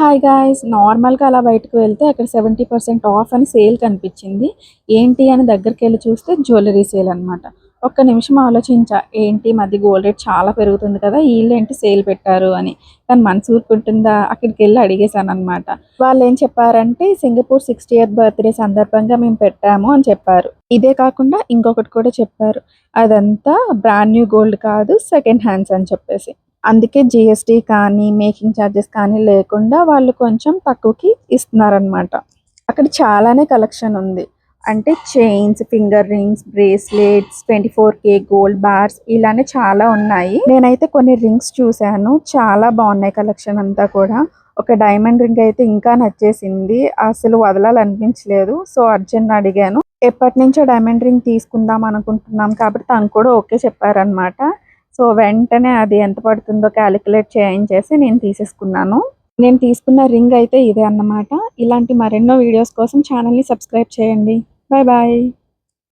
Hi guys నార్మల్గా అలా బయటకు వెళ్తే అక్కడ సెవెంటీ పర్సెంట్ ఆఫ్ అని సేల్ కనిపించింది. ఏంటి అని దగ్గరికి వెళ్ళి చూస్తే జ్యువెలరీ సేల్ అనమాట ఒక్క నిమిషం ఆలోచించా ఏంటి మధ్య గోల్డ్ రేట్ చాలా పెరుగుతుంది కదా వీళ్ళు ఏంటి సేల్ పెట్టారు అని. కానీ మనసు ఊరుకుంటుందా? అక్కడికి వెళ్ళి అడిగేశాను అనమాట వాళ్ళు ఏం చెప్పారంటే సింగపూర్ సిక్స్టీ ఎయిత్ బర్త్డే సందర్భంగా మేము పెట్టాము అని చెప్పారు. ఇదే కాకుండా ఇంకొకటి కూడా చెప్పారు. అదంతా బ్రాండ్ న్యూ గోల్డ్ కాదు సెకండ్ హ్యాండ్స్ అని చెప్పేసి. అందుకే జిఎస్టీ కానీ మేకింగ్ ఛార్జెస్ కానీ లేకుండా వాళ్ళు కొంచెం తక్కువకి ఇస్తున్నారనమాట అక్కడ చాలానే కలెక్షన్ ఉంది. అంటే chains finger rings bracelets twenty four K gold bars ఇలానే చాలా ఉన్నాయి. నేనైతే కొన్ని రింగ్స్ చూశాను. చాలా బాగున్నాయి కలెక్షన్ అంతా కూడా. ఒక డైమండ్ రింగ్ అయితే ఇంకా నచ్చేసింది. అసలు వదలాలనిపించలేదు. సో అర్జెంట్ అడిగాను. ఎప్పటి నుంచో డైమండ్ రింగ్ తీసుకుందాం అనుకుంటున్నాం కాబట్టి తను కూడా ఓకే చెప్పారనమాట సో వెంటనే అది ఎంత పడుతుందో క్యాలిక్యులేట్ చేయించేసి నేను తీసేసుకున్నాను. నేను తీసుకున్న రింగ్ అయితే ఇదే అన్నమాట. ఇలాంటి మరెన్నో వీడియోస్ కోసం ఛానల్ని సబ్స్క్రైబ్ చేయండి. Bye bye.